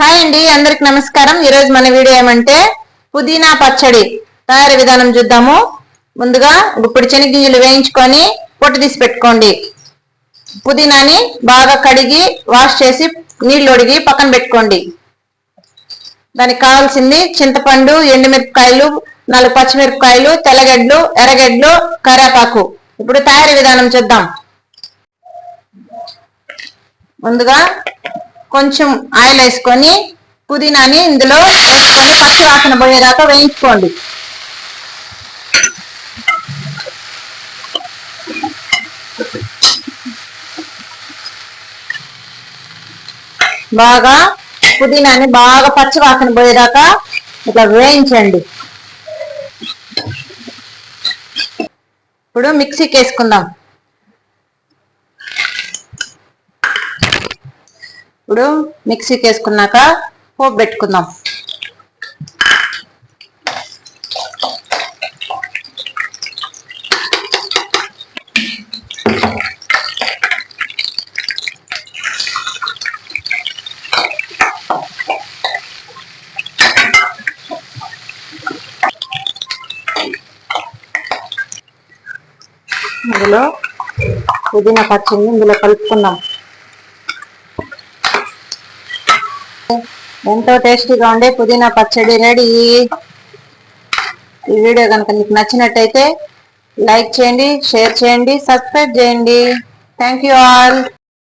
Hi అండి అందరికి నమస్కారం. ఈరోజు మన వీడియో ఏమంటే పుదీనా పచ్చడి తయారీ విధానం చూద్దాము. ముందుగా ఇప్పుడు చెనిగ్గింజలు వేయించుకొని పొట్టు తీసి పెట్టుకోండి. పుదీనాని బాగా కడిగి వాష్ చేసి నీళ్ళు ఒడిగి పక్కన పెట్టుకోండి. దానికి కావాల్సింది చింతపండు ఎండుమిరపకాయలు నాలుగు పచ్చిమిరపకాయలు తెల్లగడ్డలు ఎర్రగడ్డలు కరేపాకు ఇప్పుడు తయారీ విధానం చూద్దాం. ముందుగా కొంచెం ఆయిల్ వేసుకొని పుదీనాని ఇందులో వేసుకొని పచ్చి వాసన పోయేదాకా వేయించుకోండి. బాగా పుదీనాని బాగా పచ్చి వాసన పోయేదాకా ఇట్లా వేయించండి. ఇప్పుడు మిక్సీకి వేసుకుందాం. ఇప్పుడు మిక్సీకి వేసుకున్నాక పోపు పెట్టుకుందాం. ఇందులో పుదీనా పచ్చింది ఇందులో కలుపుకుందాం. ఎంతో టేస్టీగా ఉండే పుదీనా పచ్చడి రెడీ. ఈ వీడియో కనుక మీకు నచ్చినట్టయితే లైక్ చేయండి షేర్ చేయండి సబ్స్క్రైబ్ చేయండి. Thank you all